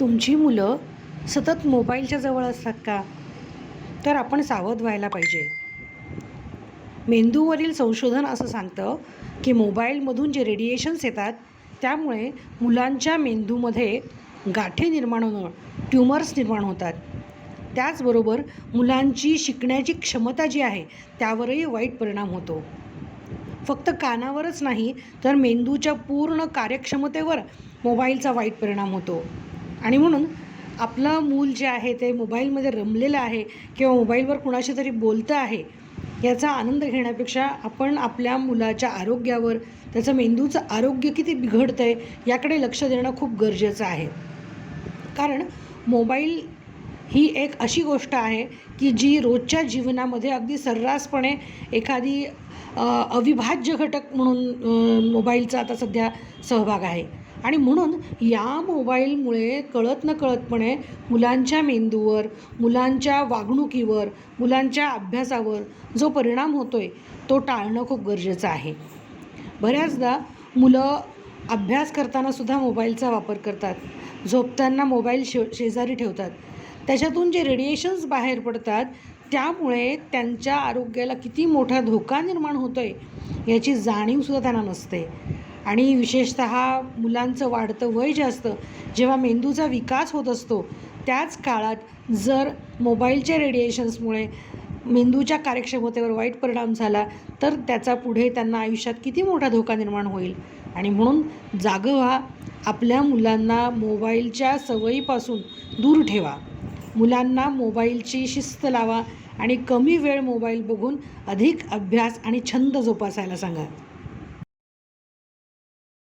तुमची मुलं सतत मोबाईलच्या जवळ असतात का? तर आपण सावध व्हायला पाहिजे. मेंदूवरील संशोधन असं सांगतं की मोबाईलमधून जे रेडिएशन्स येतात त्यामुळे मुलांच्या मेंदूमध्ये गाठी निर्माण होणं ट्युमर्स निर्माण होतात. त्याचबरोबर मुलांची शिकण्याची क्षमता जी आहे त्यावरही वाईट परिणाम होतो. फक्त कानावरच नाही तर मेंदूच्या पूर्ण कार्यक्षमतेवर मोबाईलचा वाईट परिणाम होतो. आणि म्हणून आपलं मूल जे आहे ते मोबाईलमध्ये रमलेलं आहे किंवा मोबाईलवर कुणाशी तरी बोलतं आहे याचा आनंद घेण्यापेक्षा आपण आपल्या मुलाच्या आरोग्यावर त्याचं मेंदूचं आरोग्य किती बिघडतं आहे याकडे लक्ष देणं खूप गरजेचं आहे. कारण मोबाईल ही एक अशी गोष्ट आहे की जी रोजच्या जीवनामध्ये अगदी सर्रासपणे एखादी अविभाज्य घटक म्हणून मोबाईलचा आता सध्या सहभाग आहे. आणि म्हणून या मोबाईलमुळे कळत न कळतपणे मुलांच्या मेंदूवर मुलांच्या वागणुकीवर मुलांच्या अभ्यासावर जो परिणाम होतो आहे तो टाळणं खूप गरजेचं आहे. बऱ्याचदा मुलं अभ्यास करताना सुद्धा मोबाईलचा वापर करतात. झोपताना मोबाईल शे शेजारी ठेवतात. त्याच्यातून जे रेडिएशन्स बाहेर पडतात त्यामुळे त्यांच्या आरोग्याला किती मोठा धोका निर्माण होतो आहे याची जाणीवसुद्धा त्यांना नसते. आणि विशेषत मुलांचं वाढतं वय जे असतं जेव्हा मेंदूचा विकास होत असतो त्याच काळात जर मोबाईलच्या रेडिएशन्समुळे मेंदूच्या कार्यक्षमतेवर वाईट परिणाम झाला तर त्याचा पुढे त्यांना आयुष्यात किती मोठा धोका निर्माण होईल? आणि म्हणून जागं व्हा आपल्या मुलांना मोबाईलच्या सवयीपासून दूर ठेवा. मुलांना मोबाईलची शिस्त लावा आणि कमी वेळ मोबाईल बघून अधिक अभ्यास आणि छंद जोपासायला सांगा.